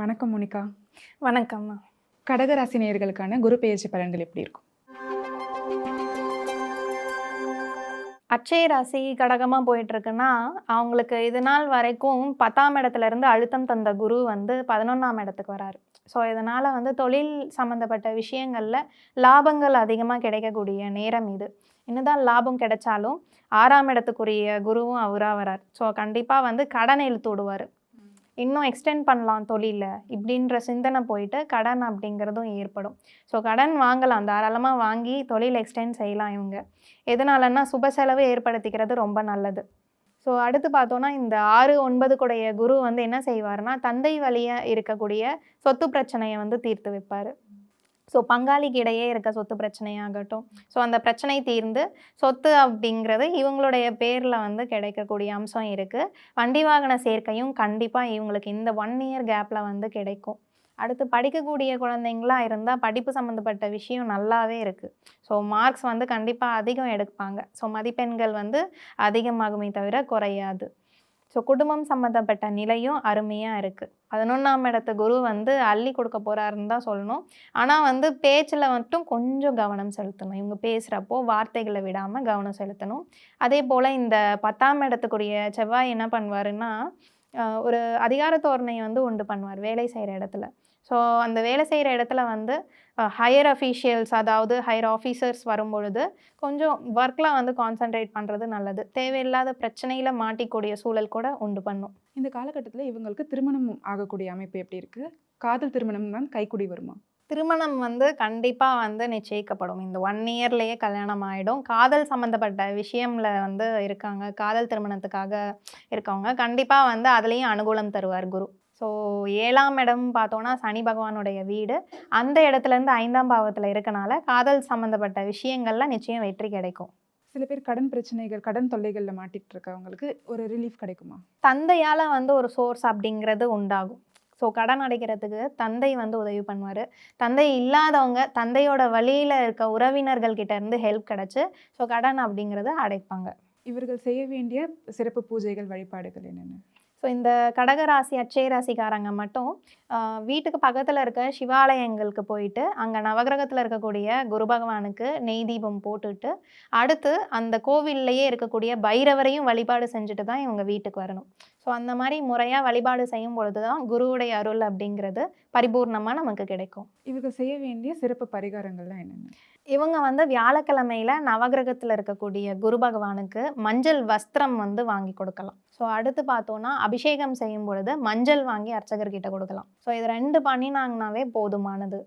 வணக்கம் மோனிகா. வணக்கம்மா. கடகராசி நேயர்களுக்கான குரு பெயர்ச்சி பலன்கள் எப்படி இருக்கும்? அச்சய ராசி கடகமாக போயிட்டுருக்குன்னா அவங்களுக்கு இது நாள் வரைக்கும் பத்தாம் இடத்துல இருந்து அழுத்தம் தந்த குரு வந்து பதினொன்றாம் இடத்துக்கு வராரு. ஸோ இதனால் வந்து தொழில் சம்மந்தப்பட்ட விஷயங்களில் லாபங்கள் அதிகமாக கிடைக்கக்கூடிய நேரம் இது. என்னதான் லாபம் கிடைச்சாலும் ஆறாம் இடத்துக்குரிய குருவும் அவராக வரார். ஸோ கண்டிப்பாக வந்து கடன் இழுத்து விடுவார். இன்னும் எக்ஸ்டெண்ட் பண்ணலாம் தொழிலில் இப்படின்ற சிந்தனை போயிட்டு கடன் அப்படிங்கிறதும் ஏற்படும். ஸோ கடன் வாங்கலாம். தாராளமாக வாங்கி தொழில் எக்ஸ்டெண்ட் செய்யலாம் இவங்க. எதனாலன்னா சுப செலவு ஏற்படுத்திக்கிறது ரொம்ப நல்லது. ஸோ அடுத்து பார்த்தோன்னா இந்த ஆறு ஒன்பது கூடைய குரு வந்து என்ன செய்வார்னா தந்தை வழியாக இருக்கக்கூடிய சொத்து பிரச்சனையை வந்து தீர்த்து வைப்பார். ஸோ பங்காளிக்கு இடையே இருக்க சொத்து பிரச்சனையாகட்டும். ஸோ அந்த பிரச்சனை தீர்ந்து சொத்து அப்படிங்கிறது இவங்களுடைய பேரில் வந்து கிடைக்கக்கூடிய அம்சம் இருக்குது வண்டி வாகன சேர்க்கையும் கண்டிப்பாக இவங்களுக்கு இந்த ஒன் இயர் கேப்பில் வந்து கிடைக்கும். அடுத்து படிக்கக்கூடிய குழந்தைங்களா இருந்தால் படிப்பு சம்மந்தப்பட்ட விஷயம் நல்லாவே இருக்குது ஸோ மார்க்ஸ் வந்து கண்டிப்பாக அதிகம் எடுப்பாங்க. ஸோ மதிப்பெண்கள் வந்து அதிகமாகுமே தவிர குறையாது. ஸோ குடும்பம் சம்மந்தப்பட்ட நிலையும் அருமையாக இருக்குது பதினொன்றாம் இடத்து குரு வந்து அள்ளி கொடுக்க போகிறாருன்னு தான் சொல்லணும். ஆனால் வந்து பேச்சில் மட்டும் கொஞ்சம் கவனம் செலுத்தணும். இவங்க பேசுகிறப்போ வார்த்தைகளை விடாமல் கவனம் செலுத்தணும். அதே போல் இந்த பத்தாம் இடத்துக்குரிய செவ்வாய் என்ன பண்ணுவாருன்னா ஒரு அதிகார தோரணையை வந்து உண்டு பண்ணுவார் வேலை செய்கிற இடத்துல. ஸோ அந்த வேலை செய்கிற இடத்துல வந்து ஹையர் அஃபீஷியல்ஸ் அதாவது ஹையர் ஆஃபீஸர்ஸ் வரும்பொழுது கொஞ்சம் ஒர்க்கில் வந்து கான்சென்ட்ரேட் பண்ணுறது நல்லது. தேவையில்லாத பிரச்சனையில் மாட்டிக்கூடிய சூழல் கூட உண்டு பண்ணும். இந்த காலகட்டத்தில் இவங்களுக்கு திருமணம் ஆகக்கூடிய அமைப்பு எப்படி இருக்குது காதல் திருமணம் தான் கைக்குடி வருமா? திருமணம் வந்து கண்டிப்பாக வந்து நிச்சயிக்கப்படும். இந்த ஒன் இயர்லேயே கல்யாணம் ஆகிடும் காதல் சம்மந்தப்பட்ட விஷயம்ல வந்து இருக்காங்க. காதல் திருமணத்துக்காக இருக்கவங்க. கண்டிப்பாக வந்து அதுலேயும் அனுகூலம் தருவார் குரு. ஸோ ஏழாம் இடம் பார்த்தோன்னா சனி பகவானுடைய வீடு. அந்த இடத்துலேருந்து ஐந்தாம் பாவத்தில் இருக்கனால காதல் சம்மந்தப்பட்ட விஷயங்கள்ல நிச்சயம் வெற்றி கிடைக்கும். சில பேர் கடன் பிரச்சனைகள் கடன் தொல்லைகளில் மாட்டிட்டு இருக்கவங்களுக்கு ஒரு ரிலீஃப் கிடைக்குமா? தந்தையால் வந்து ஒரு சோர்ஸ் அப்படிங்கிறது உண்டாகும். ஸோ கடன் அடைக்கிறதுக்கு தந்தை வந்து உதவி பண்ணுவார். தந்தை இல்லாதவங்க தந்தையோட வழியில் இருக்க உறவினர்கள் கிட்டேருந்து ஹெல்ப் கிடச்சி ஸோ கடன் அப்படிங்கிறத அடைப்பாங்க. இவர்கள் செய்ய வேண்டிய சிறப்பு பூஜைகள் வழிபாடுகள் என்னென்ன? ஸோ இந்த கடகராசி அச்சய ராசிக்காரங்க மட்டும் வீட்டுக்கு பக்கத்தில் இருக்க சிவாலயங்களுக்கு போயிட்டு அங்கே நவகிரகத்தில் இருக்கக்கூடிய குரு பகவானுக்கு நெய் தீபம் போட்டுட்டு அடுத்து அந்த கோவில்லையே இருக்கக்கூடிய பைரவரையும் வழிபாடு செஞ்சுட்டு தான் இவங்க வீட்டுக்கு வரணும். ஸோ அந்த மாதிரி முறையாக வழிபாடு செய்யும் பொழுது தான் குருவுடைய அருள் அப்படிங்கிறது பரிபூர்ணமாக நமக்கு கிடைக்கும். இவர்கள் செய்ய வேண்டிய சிறப்பு பரிகாரங்கள்லாம் என்னென்ன? இவங்க வந்து வியாழக்கிழமையில நவகிரகத்தில் இருக்கக்கூடிய குரு பகவானுக்கு மஞ்சள் வஸ்திரம் வந்து வாங்கி கொடுக்கலாம். ஸோ அடுத்து பார்த்தோன்னா அபிஷேகம் செய்யும் பொழுது மஞ்சள் வாங்கி அர்ச்சகர்கிட்ட கொடுக்கலாம். ஸோ இது ரெண்டு பண்ணினாங்கனாவே போதுமானது.